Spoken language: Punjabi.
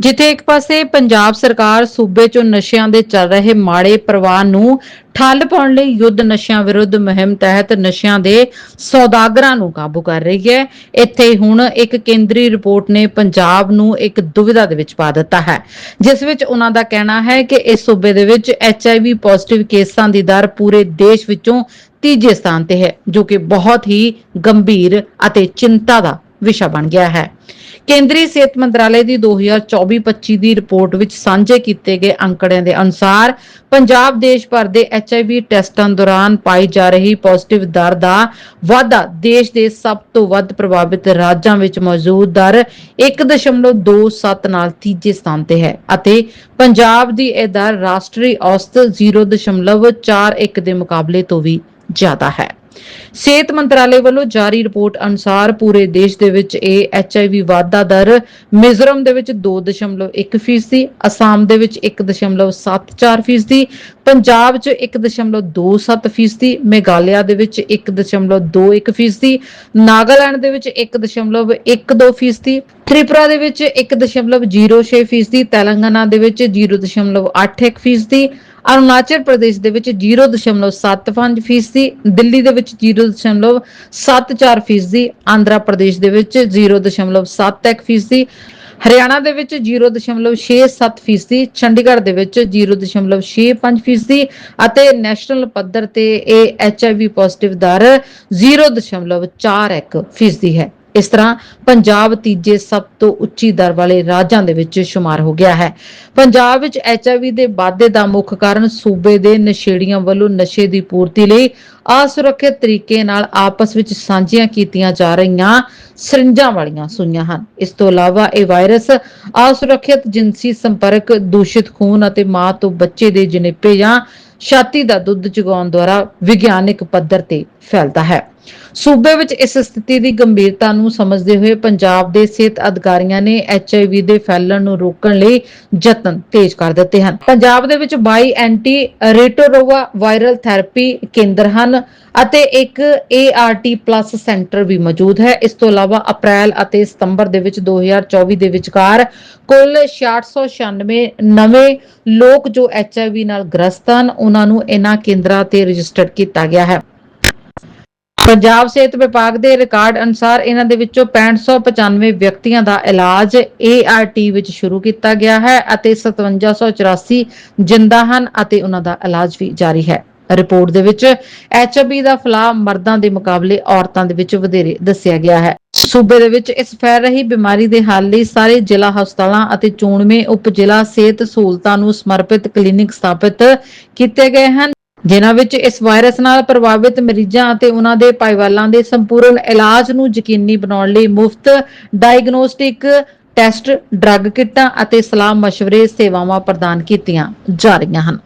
ਜਿੱਥੇ ਇੱਕ ਪਾਸੇ ਪੰਜਾਬ ਸਰਕਾਰ ਸੂਬੇ 'ਚੋਂ ਨਸ਼ਿਆਂ ਦੇ ਚੱਲ ਰਹੇ ਮਾੜੇ ਪ੍ਰਵਾਹ ਨੂੰ ਠੱਲ ਪਾਉਣ ਲਈ ਯੁੱਧ ਨਸ਼ਿਆਂ ਵਿਰੁੱਧ ਮੁਹਿੰਮ ਤਹਿਤ ਨਸ਼ਿਆਂ ਦੇ ਸੌਦਾਗਰਾਂ ਨੂੰ ਕਾਬੂ ਕਰ ਰਹੀ ਹੈ। ਇੱਥੇ ਹੁਣ ਇੱਕ ਕੇਂਦਰੀ ਰਿਪੋਰਟ ਨੇ ਪੰਜਾਬ ਨੂੰ ਇੱਕ ਦੁਵਿਧਾ ਦੇ ਵਿੱਚ ਪਾ ਦਿੱਤਾ ਹੈ, ਜਿਸ ਵਿੱਚ ਉਹਨਾਂ ਦਾ ਕਹਿਣਾ ਹੈ ਕਿ ਇਸ ਸੂਬੇ ਦੇ ਵਿੱਚ ਐਚਆਈਵੀ ਪੋਜ਼ਿਟਿਵ ਕੇਸਾਂ ਦੀ ਦਰ ਪੂਰੇ ਦੇਸ਼ ਵਿੱਚੋਂ ਤੀਜੇ ਸਥਾਨ ਤੇ ਹੈ, ਜੋ ਕਿ ਬਹੁਤ ਹੀ ਗੰਭੀਰ ਅਤੇ ਚਿੰਤਾ ਦਾ ਵਿਸ਼ਾ ਬਣ ਗਿਆ ਹੈ। ਕੇਂਦਰੀ ਸਿਹਤ ਮੰਤਰਾਲੇ ਦੀ 2024-25 ਦੀ ਰਿਪੋਰਟ ਵਿੱਚ ਸਾਂਝੇ ਕੀਤੇ ਗਏ ਅੰਕੜਿਆਂ ਦੇ ਅਨੁਸਾਰ ਪੰਜਾਬ ਦੇਸ਼ ਭਰ ਦੇ HIV ਟੈਸਟਾਂ ਦੌਰਾਨ ਪਾਈ ਜਾ ਰਹੀ ਪੋਜ਼ਿਟਿਵ ਦਰ ਦਾ ਵਾਧਾ ਦੇਸ਼ ਦੇ ਸਭ ਤੋਂ ਵੱਧ ਪ੍ਰਭਾਵਿਤ ਰਾਜਾਂ ਵਿੱਚ ਮੌਜੂਦ ਦਰ 1.27 ਨਾਲ ਤੀਜੇ ਸਥਾਨ ਤੇ ਹੈ ਅਤੇ ਪੰਜਾਬ ਦੀ ਇਹ ਦਰ ਰਾਸ਼ਟਰੀ ਔਸਤ 0.41 ਦੇ ਮੁਕਾਬਲੇ ਤੋਂ ਵੀ ਜ਼ਿਆਦਾ ਹੈ। ਸਿਹਤ ਮੰਤਰਾਲੇ ਵੱਲੋਂ ਜਾਰੀ ਰਿਪੋਰਟ ਅਨੁਸਾਰ ਪੂਰੇ ਦੇਸ਼ ਦੇ ਵਿੱਚ ਇਹ ਐਚਆਈਵੀ ਵਾਧਾ ਦਰ ਮਿਜ਼ੋਰਮ ਦੇ ਵਿੱਚ 2.1 ਫੀਸਦੀ, ਅਸਾਮ ਦੇ ਵਿੱਚ 1.74 ਫੀਸਦੀ, ਪੰਜਾਬ 'ਚ 1.27 ਫੀਸਦੀ, ਮੇਘਾਲਿਆ ਦੇ ਵਿੱਚ 1.21 ਫੀਸਦੀ, ਨਾਗਾਲੈਂਡ ਦੇ ਵਿੱਚ 1.12 ਫੀਸਦੀ, ਤ੍ਰਿਪੁਰਾ ਦੇ ਵਿੱਚ 1.06 ਫੀਸਦੀ, ਤੇਲੰਗਾਨਾ ਦੇ ਵਿੱਚ 0.81 ਫੀਸਦੀ ਅਰੁਣਾਚਲ ਪ੍ਰਦੇਸ਼ ਦੇ ਵਿੱਚ 0.75 ਫੀਸਦੀ, ਦਿੱਲੀ ਦੇ ਵਿੱਚ 0.74 ਫੀਸਦੀ, ਆਂਧਰਾ ਪ੍ਰਦੇਸ਼ ਦੇ ਵਿੱਚ 0.71 ਫੀਸਦੀ, ਹਰਿਆਣਾ ਦੇ ਵਿੱਚ 0.67 ਫੀਸਦੀ, ਚੰਡੀਗੜ੍ਹ ਦੇ ਵਿੱਚ 0.65 ਫੀਸਦੀ ਅਤੇ ਨੈਸ਼ਨਲ ਪੱਧਰ ਤੇ ਇਹ ਐਚਆਈਵੀ ਪੋਜ਼ਿਟਿਵ ਦਰ 0.41 ਫੀਸਦੀ ਹੈ। ਇਸ ਤਰ੍ਹਾਂ ਪੰਜਾਬ ਤੀਜੇ ਸਭ ਤੋਂ ਉੱਚੀ ਦਰ ਵਾਲੇ ਰਾਜਾਂ ਦੇ ਵਿੱਚ ਸ਼ੁਮਾਰ ਹੋ ਗਿਆ ਹੈ। ਪੰਜਾਬ ਵਿੱਚ ਐਚਆਈਵੀ ਦੇ ਵਾਧੇ ਦਾ ਮੁੱਖ ਕਾਰਨ ਸੂਬੇ ਦੇ ਨਸ਼ੇੜੀਆਂ ਵੱਲੋਂ ਨਸ਼ੇ ਦੀ ਪੂਰਤੀ ਲਈ ਅਸੁਰੱਖਿਅਤ ਤਰੀਕੇ ਨਾਲ ਆਪਸ ਵਿੱਚ ਸਾਂਝੀਆਂ ਕੀਤੀਆਂ ਜਾ ਰਹੀਆਂ ਸਰਿੰਜਾਂ ਵਾਲੀਆਂ ਸੂਈਆਂ ਹਨ। ਇਸ ਤੋਂ ਇਲਾਵਾ ਇਹ ਵਾਇਰਸ ਅਸੁਰੱਖਿਅਤ ਜਿਨਸੀ ਸੰਪਰਕ, ਦੂਸ਼ਿਤ ਖੂਨ ਅਤੇ ਮਾਂ ਤੋਂ ਬੱਚੇ ਦੇ ਜਨੇਪੇ ਜਾਂ ਛਾਤੀ ਦਾ ਦੁੱਧ ਚੁਗਾਉਣ ਦੁਆਰਾ ਵਿਗਿਆਨਿਕ ਪੱਧਰ ਤੇ ਫੈਲਦਾ ਹੈ। ਸੂਬੇ ਵਿੱਚ ਇਸ ਸਥਿਤੀ ਦੀ ਗੰਭੀਰਤਾ ਨੂੰ ਸਮਝਦੇ ਹੋਏ ਪੰਜਾਬ ਦੇ ਸਿਹਤ ਅਧਿਕਾਰੀਆਂ ਨੇ ਐਚਆਈਵੀ ਦੇ ਫੈਲਣ ਨੂੰ ਰੋਕਣ ਲਈ ਯਤਨ ਤੇਜ਼ ਕਰ ਦਿੱਤੇ ਹਨ। ਪੰਜਾਬ ਦੇ ਵਿੱਚ 22 ਐਂਟੀ ਰੇਟੋਰੋਵਾ ਵਾਇਰਲ ਥੈਰੇਪੀ ਕੇਂਦਰ ਹਨ ਅਤੇ ਇੱਕ ART ਪਲੱਸ ਸੈਂਟਰ ਵੀ ਮੌਜੂਦ ਹੈ। ਇਸ ਤੋਂ ਇਲਾਵਾ ਅਪ੍ਰੈਲ ਅਤੇ ਸਤੰਬਰ ਦੇ ਵਿੱਚ 2024 ਦੇ ਵਿਚਕਾਰ ਕੁੱਲ 696 ਨਵੇਂ ਲੋਕ ਜੋ HIV ਨਾਲ ਗ੍ਰਸਤ ਹਨ, ਉਹਨਾਂ ਨੂੰ ਇਹਨਾਂ ਕੇਂਦਰਾਂ ਤੇ ਰਜਿਸਟਰਡ ਕੀਤਾ ਗਿਆ ਹੈ। ਪੰਜਾਬ ਸਿਹਤ ਵਿਭਾਗ ਦੇ ਰਿਕਾਰਡ ਅਨੁਸਾਰ ਇਹਨਾਂ ਦੇ ਵਿੱਚੋਂ 6595 ਵਿਅਕਤੀਆਂ ਦਾ ਇਲਾਜ ART ਵਿੱਚ ਸ਼ੁਰੂ ਕੀਤਾ ਗਿਆ ਹੈ ਅਤੇ 5784 ਜਿੰਦਾ ਹਨ ਅਤੇ ਉਹਨਾਂ ਦਾ ਇਲਾਜ ਵੀ ਜਾਰੀ ਹੈ। ਰਿਪੋਰਟ ਦੇ ਵਿੱਚ ਐਚਆਈਵੀ ਦਾ ਫੈਲਾਅ ਮਰਦਾਂ ਦੇ ਮੁਕਾਬਲੇ ਔਰਤਾਂ ਦੇ ਵਿੱਚ ਵਧੇਰੇ ਦੱਸਿਆ ਗਿਆ ਹੈ। ਸੂਬੇ ਦੇ ਵਿੱਚ ਇਸ ਫੈਲ ਰਹੀ ਬਿਮਾਰੀ ਦੇ ਹੱਲ ਲਈ ਸਾਰੇ ਜ਼ਿਲ੍ਹਾ ਹਸਪਤਾਲਾਂ ਅਤੇ ਚੋਣਵੇਂ ਉਪ ਜ਼ਿਲ੍ਹਾ ਸਿਹਤ ਸਹੂਲਤਾਂ ਨੂੰ ਸਮਰਪਿਤ ਕਲੀਨਿਕ ਸਥਾਪਿਤ ਕੀਤੇ ਗਏ ਹਨ। ਜਿਨ੍ਹਾਂ ਵਿੱਚ ਇਸ ਵਾਇਰਸ ਨਾਲ ਪ੍ਰਭਾਵਿਤ ਮਰੀਜ਼ਾਂ ਅਤੇ ਉਹਨਾਂ ਦੇ ਭਾਈਵਾਲਾਂ ਦੇ ਸੰਪੂਰਨ ਇਲਾਜ ਨੂੰ ਯਕੀਨੀ ਬਣਾਉਣ ਲਈ ਮੁਫਤ ਡਾਇਗਨੋਸਟਿਕ ਟੈਸਟ ਡਰੱਗ ਕਿੱਟਾਂ ਅਤੇ ਸਲਾਹ ਮਸ਼ਵਰੇ ਸੇਵਾਵਾਂ ਪ੍ਰਦਾਨ ਕੀਤੀਆਂ ਜਾ ਰਹੀਆਂ ਹਨ।